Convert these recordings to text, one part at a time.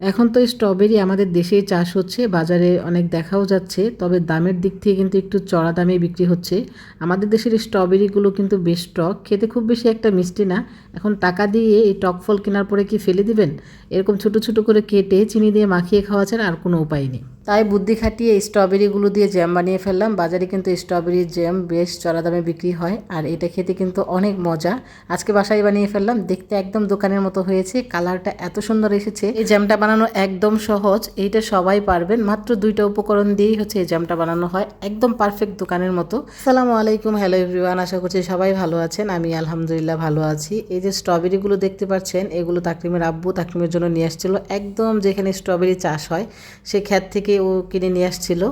এখন তো স্ট্রবেরি আমাদের দেশেই চাষ হচ্ছে, বাজারে অনেক দেখাও যাচ্ছে, তবে দামের দিক থেকে কিন্তু একটু চড়া দামে বিক্রি হচ্ছে। আমাদের দেশের স্ট্রবেরিগুলো কিন্তু বেশ টক, খেতে খুব বেশি একটা মিষ্টি না। এখন টাকা দিয়ে এই টক ফল কেনার পরে কি ফেলে দিবেন? এরকম ছোট ছোট করে কেটে, চিনি দিয়ে মাখিয়ে খাওয়া ছাড়া আর কোনো উপায় নেই। তাই বুদ্ধি খাটিয়ে স্ট্রবেরিগুলো দিয়ে জ্যাম বানিয়ে ফেললাম। বাজারে কিন্তু স্ট্রবেরির জ্যাম বেশ চড়া দামে বিক্রি হয় আর এটা খেতে কিন্তু অনেক মজা। আজকে বাসায় বানিয়ে ফেললাম। দেখতে একদম দোকানের মতো হয়েছে। কালারটা এত সুন্দর এসেছে। এই জ্যামটা বানানো একদম সহজ। এইটা সবাই পারবেন। মাত্র দুইটা উপকরণ দিয়েই হচ্ছে এই জ্যামটা বানানো হয়। একদম পারফেক্ট দোকানের মতো। সালামু আলাইকুম। হ্যালো এভরিওয়ান আশা করছি সবাই ভালো আছেন। আমি আলহামদুলিল্লাহ ভালো আছি। এই যে স্ট্রবেরিগুলো দেখতে পাচ্ছেন, এগুলো তাকরিমের আব্বু তাকরিমের জন্য নিয়ে আসছিল। একদম যেখানে স্ট্রবেরি চাষ হয়, সে ক্ষেত থেকে ও কিনে নিয়ে আসছিল।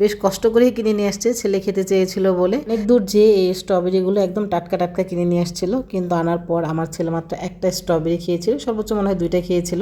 বেশ কষ্ট করেই কিনে নিয়ে আসছে, ছেলে খেতে চেয়েছিল বলে। অনেক দূর যে এই স্ট্রবেরিগুলো একদম টাটকা টাটকা কিনে নিয়ে আসছিল, কিন্তু আনার পর আমার ছেলে মাত্র একটা স্ট্রবেরি খেয়েছিল, সর্বোচ্চ মনে হয় দুইটা খেয়েছিল।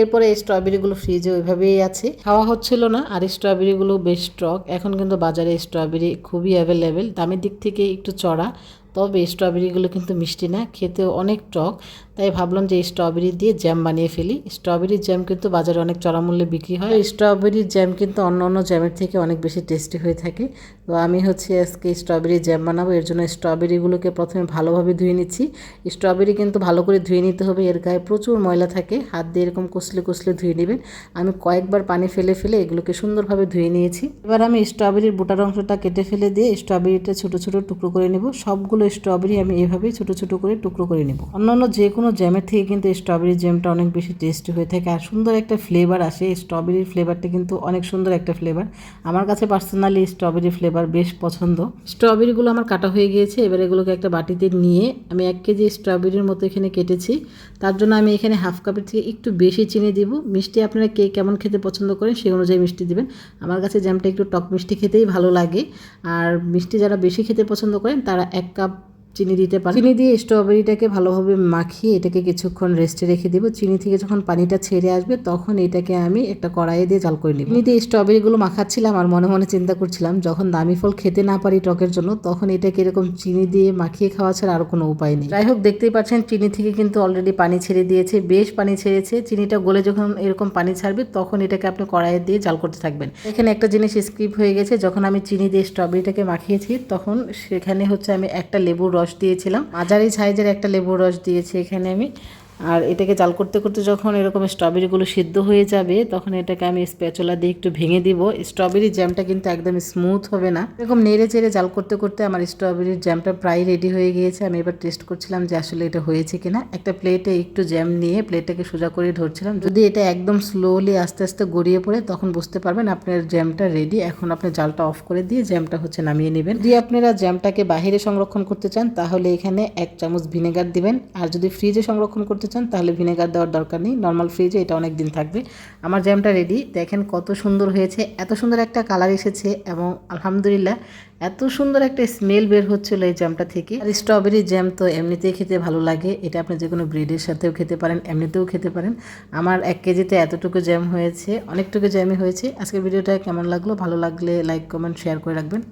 এরপরে এই স্ট্রবেরিগুলো ফ্রিজে ওইভাবেই আছে। খাওয়া হচ্ছিল না, আর স্ট্রবেরিগুলো বেশ টক এখন কিন্তু বাজারে স্ট্রবেরি খুবই অ্যাভেলেবেল দামের দিক থেকে একটু চড়া। তবে স্ট্রবেরিগুলো কিন্তু মিষ্টি না, খেতেও অনেক টক। তাই ভাবলাম যে স্ট্রবেরি দিয়ে জ্যাম বানিয়ে ফেলি। স্ট্রবেরির জ্যাম কিন্তু বাজারে অনেক চড়া মূল্যে বিক্রি হয়। স্ট্রবেরির জ্যাম কিন্তু অন্য অন্য জ্যামের থেকে অনেক বেশি টেস্টি হয়ে থাকে। তো আমি হচ্ছে আজকে স্ট্রবেরি জ্যাম বানাবো, এর জন্য স্ট্রবেরিগুলোকে প্রথমে ভালোভাবে ধুয়ে নিচ্ছি। স্ট্রবেরি কিন্তু ভালো করে ধুয়ে নিতে হবে, এর গায়ে প্রচুর ময়লা থাকে, হাত দিয়ে এরকম কষলে কষলে ধুয়ে নেবেন। আমি কয়েকবার পানি ফেলে ফেলে এগুলোকে সুন্দরভাবে ধুয়ে নিয়েছি। এবার আমি স্ট্রবেরির বোটার অংশটা কেটে ফেলে দিয়ে স্ট্রবেরিটা ছোটো ছোটো টুকরো করে নেব। সবগুলো স্ট্রবেরি আমি এভাবেই ছোটো ছোটো করে টুকরো করে নেব। অন্যান্য যে কোনো জ্যামের থেকে কিন্তু স্ট্রবেরি জ্যামটা অনেক বেশি টেস্টি হয়ে থাকে আর সুন্দর একটা ফ্লেভার আসে। স্ট্রবেরির ফ্লেভারটা কিন্তু অনেক সুন্দর একটা ফ্লেভার আমার কাছে পার্সোনালি স্ট্রবেরি ফ্লেভার বেশ পছন্দ। স্ট্রবেরিগুলো আমার কাটা হয়ে গিয়েছে, এবার এগুলোকে একটা বাটিতে নিয়ে আমি এক কেজি স্ট্রবেরির মতো এখানে কেটেছি। তার জন্য আমি এখানে হাফ কাপের থেকে একটু বেশি চিনি দিব। মিষ্টি আপনারা কে কেমন খেতে পছন্দ করেন সেই অনুযায়ী মিষ্টি দিবেন। আমার কাছে জ্যামটা একটু টক মিষ্টি খেতেই ভালো লাগে। আর মিষ্টি যারা বেশি খেতে পছন্দ করেন তারা এক কাপ চিনি দিতে পারি চিনি দিয়ে স্ট্রবেরিটাকে ভালোভাবে মাখিয়ে এটাকে কিছুক্ষণ রেস্টে রেখে দেবো। চিনি থেকে যখন পানিটা ছেড়ে আসবে তখন এটাকে আমি একটা কড়াইয়ে দিয়ে জাল করে নিব। চিনি দিয়ে স্ট্রবেরিগুলো মাখাচ্ছিলাম আর মনে মনে চিন্তা করছিলাম যখন দামি ফল খেতে না পারি টকের জন্য তখন এটাকে এরকম চিনি দিয়ে মাখিয়ে খাওয়া ছাড়া আর কোনো উপায় নেই। যাই হোক দেখতেই পাচ্ছেন চিনি থেকে কিন্তু অলরেডি পানি ছেড়ে দিয়েছে বেশ পানি ছেড়েছে। চিনিটা গলে যখন এরকম পানি ছাড়বে তখন এটাকে আপনি কড়াইয়ে দিয়ে জাল করতে থাকবেন। এখানে একটা জিনিস স্কিপ হয়ে গেছে যখন আমি চিনি দিয়ে স্ট্রবেরিটাকে মাখিয়েছি তখন সেখানে হচ্ছে আমি একটা লেবুর রস দিয়েছিলাম। মাঝারি সাইজের একটা লেবুর রস দিয়েছি এখানে আমি। আর এটাকে জাল করতে করতে যখন এরকম স্ট্রবেরিগুলো সিদ্ধ হয়ে যাবে, তখন এটাকে আমি স্প্যাচুলা দিয়ে একটু ভেঙে দিব। স্ট্রবেরি জ্যামটা কিন্তু একদম স্মুথ হবে না। এরকম নেড়ে চেড়ে জাল করতে করতে আমার স্ট্রবেরির জ্যামটা প্রায় রেডি হয়ে গিয়েছে। আমি এবার টেস্ট করছিলাম যে আসলে এটা হয়েছে কিনা। একটা প্লেটে একটু জ্যাম নিয়ে প্লেটটাকে সোজা করে ধরছিলাম। যদি এটা একদম স্লোলি আস্তে আস্তে গড়িয়ে পড়ে, তখন বুঝতে পারবেন আপনার জ্যামটা রেডি এখন আপনি জালটা অফ করে দিয়ে জ্যামটা হচ্ছে নামিয়ে নেবেন। যদি আপনারা জ্যামটাকে বাহিরে সংরক্ষণ করতে চান, তাহলে এখানে এক চামচ ভিনেগার দিবেন। আর যদি ফ্রিজে সংরক্ষণ করতে চান, তাহলে ভিনেগার দেওয়ার দরকার নেই। নর্মাল ফ্রিজে এটা অনেক দিন থাকবে। আমার জ্যামটা রেডি দেখেন কত সুন্দর হয়েছে। এত সুন্দর একটা কালার এসেছে এবং আলহামদুলিল্লাহ এত সুন্দর একটা স্মেল বের হচ্ছিল এই জ্যামটা থেকে। আর স্ট্রবেরি জ্যাম তো এমনিতেই খেতে ভালো লাগে। এটা আপনি যে কোনো ব্রেডের সাথেও খেতে পারেন, এমনিতেও খেতে পারেন। আমার এক কেজিতে এতটুকু জ্যাম হয়েছে, অনেকটুকু জ্যামই হয়েছে। আজকের ভিডিওটা কেমন লাগল? ভালো লাগলে লাইক কমেন্ট শেয়ার করে রাখবেন।